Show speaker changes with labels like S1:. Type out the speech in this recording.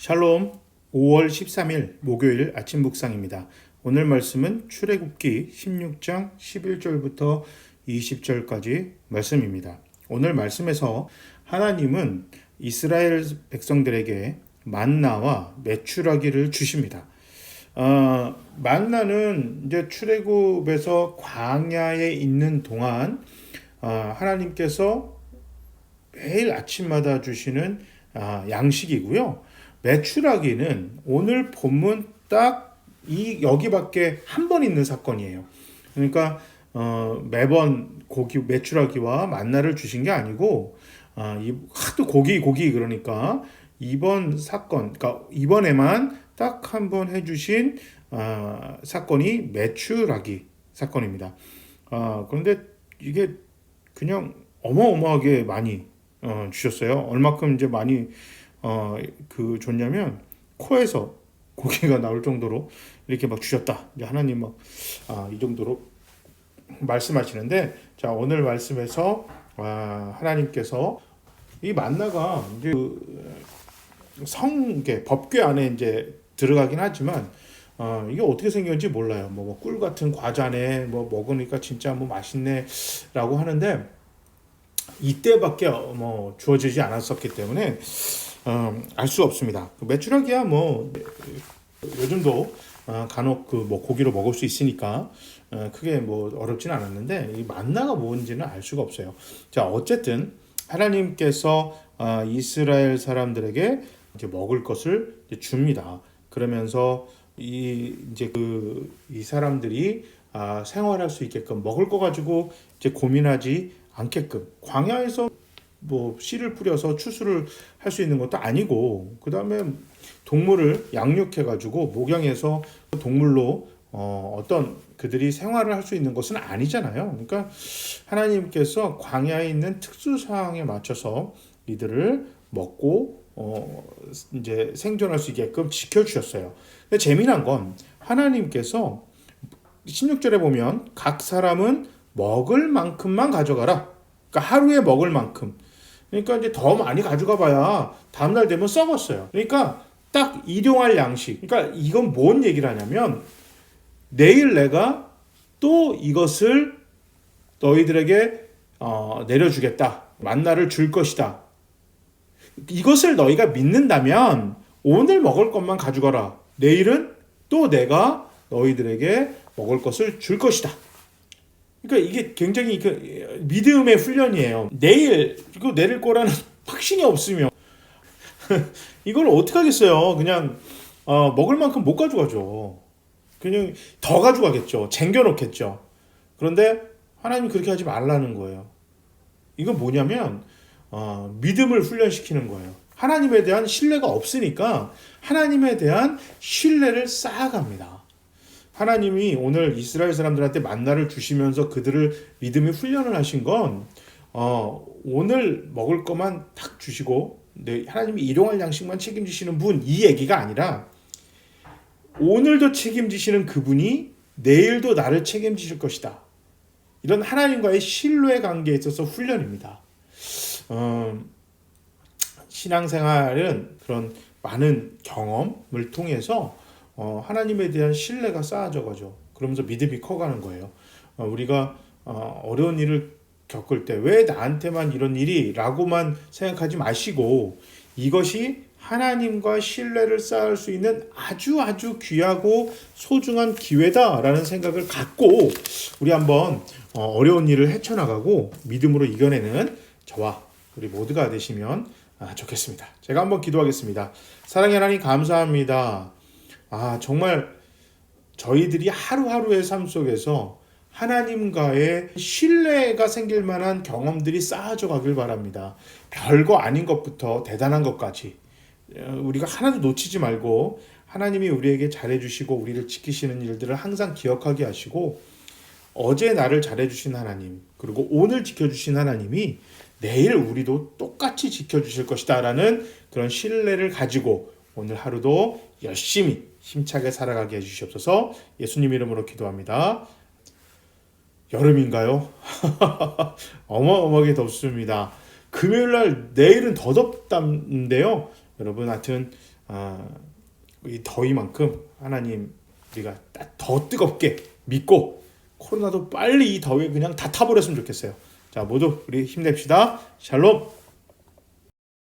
S1: 샬롬 5월 13일 목요일 아침 묵상입니다. 오늘 말씀은 출애굽기 16장 11절부터 20절까지 말씀입니다. 오늘 말씀에서 하나님은 이스라엘 백성들에게 만나와 메추라기를 주십니다. 어, 만나는 이제 출애굽에서 광야에 있는 동안 어, 하나님께서 매일 아침마다 주시는 아, 양식이고요. 메추라기는 오늘 본문 딱 이 여기밖에 한 번 있는 사건이에요. 그러니까 어, 매번 고기 메추라기와 만나를 주신 게 아니고 아, 이, 하도 고기 고기 그러니까 이번 사건, 그러니까 이번에만 딱 한 번 해주신 아, 사건이 메추라기 사건입니다. 아, 그런데 이게 그냥 어마어마하게 많이 어, 주셨어요. 얼마큼 이제 많이 어, 그 줬냐면 코에서 고기가 나올 정도로 이렇게 막 주셨다. 이제 하나님 막 아, 이 정도로 말씀하시는데 자 오늘 말씀에서 아, 하나님께서 이 만나가 이제 그 성계 법궤 안에 이제 들어가긴 하지만 어, 이게 어떻게 생겼는지 몰라요. 뭐꿀 같은 과자네 뭐 먹으니까 진짜 뭐 맛있네 라고 하는데 이때밖에 어, 뭐 주어지지 않았었기 때문에 어, 알수 없습니다. 그 메추라기야 뭐 요즘도 어, 간혹 그 뭐 고기로 먹을 수 있으니까 어, 크게 뭐 어렵진 않았는데 이 만나가 뭔지는 알 수가 없어요. 자 어쨌든 하나님께서 어, 이스라엘 사람들에게 이제 먹을 것을 이제 줍니다. 그러면서 이 이제 그 이 사람들이 아, 생활할 수 있게끔 먹을 거 가지고 이제 고민하지 않게끔 광야에서 뭐 씨를 뿌려서 추수를 할 수 있는 것도 아니고 그 다음에 동물을 양육해 가지고 목양해서 동물로 어, 어떤 그들이 생활을 할 수 있는 것은 아니잖아요. 그러니까 하나님께서 광야에 있는 특수 상황에 맞춰서 이들을 먹고 어, 이제 생존할 수 있게끔 지켜주셨어요. 근데 재미난 건 하나님께서 16절에 보면 각 사람은 먹을 만큼만 가져가라. 그러니까 하루에 먹을 만큼. 그러니까 이제 더 많이 가져가 봐야 다음날 되면 썩었어요. 그러니까 딱 일용할 양식. 그러니까 이건 뭔 얘기를 하냐면 내일 내가 또 이것을 너희들에게 어, 내려주겠다. 만나를 줄 것이다. 이것을 너희가 믿는다면 오늘 먹을 것만 가져가라. 내일은 또 내가 너희들에게 먹을 것을 줄 것이다. 그러니까 이게 굉장히 그 믿음의 훈련이에요. 내일 이거 내릴 거라는 확신이 없으면 이걸 어떻게 하겠어요? 그냥 어, 먹을 만큼 못 가져가죠. 그냥 더 가져가겠죠. 쟁겨놓겠죠. 그런데 하나님 그렇게 하지 말라는 거예요. 이건 뭐냐면 어, 믿음을 훈련시키는 거예요. 하나님에 대한 신뢰가 없으니까 하나님에 대한 신뢰를 쌓아갑니다. 하나님이 오늘 이스라엘 사람들한테 만나를 주시면서 그들을 믿음의 훈련을 하신 건 어, 오늘 먹을 것만 딱 주시고 네, 하나님이 일용할 양식만 책임지시는 분 이 얘기가 아니라 오늘도 책임지시는 그분이 내일도 나를 책임지실 것이다. 이런 하나님과의 신뢰 관계에 있어서 훈련입니다. 어, 신앙생활은 그런 많은 경험을 통해서 어, 하나님에 대한 신뢰가 쌓아져 가죠. 그러면서 믿음이 커가는 거예요. 어, 우리가 어, 어려운 일을 겪을 때 왜 나한테만 이런 일이 라고만 생각하지 마시고 이것이 하나님과 신뢰를 쌓을 수 있는 아주 아주 귀하고 소중한 기회다라는 생각을 갖고 우리 한번 어, 어려운 일을 헤쳐나가고 믿음으로 이겨내는 저와 우리 모두가 되시면 아, 좋겠습니다. 제가 한번 기도하겠습니다. 사랑의 하나님 감사합니다. 아, 정말 저희들이 하루하루의 삶 속에서 하나님과의 신뢰가 생길 만한 경험들이 쌓아져 가길 바랍니다. 별거 아닌 것부터 대단한 것까지 어, 우리가 하나도 놓치지 말고 하나님이 우리에게 잘해주시고 우리를 지키시는 일들을 항상 기억하게 하시고 어제 나를 잘해주신 하나님 그리고 오늘 지켜주신 하나님이 내일 우리도 똑같이 지켜주실 것이다라는 그런 신뢰를 가지고 오늘 하루도 열심히 힘차게 살아가게 해주시옵소서 예수님 이름으로 기도합니다. 여름인가요? 어마어마하게 덥습니다. 금요일 날 내일은 더 덥다는데요. 여러분 하여튼 아, 이 더위만큼 하나님 우리가 따- 더 뜨겁게 믿고 코로나도 빨리 이 더위 그냥 다 타버렸으면 좋겠어요. 자 모두 우리 힘냅시다. 샬롬.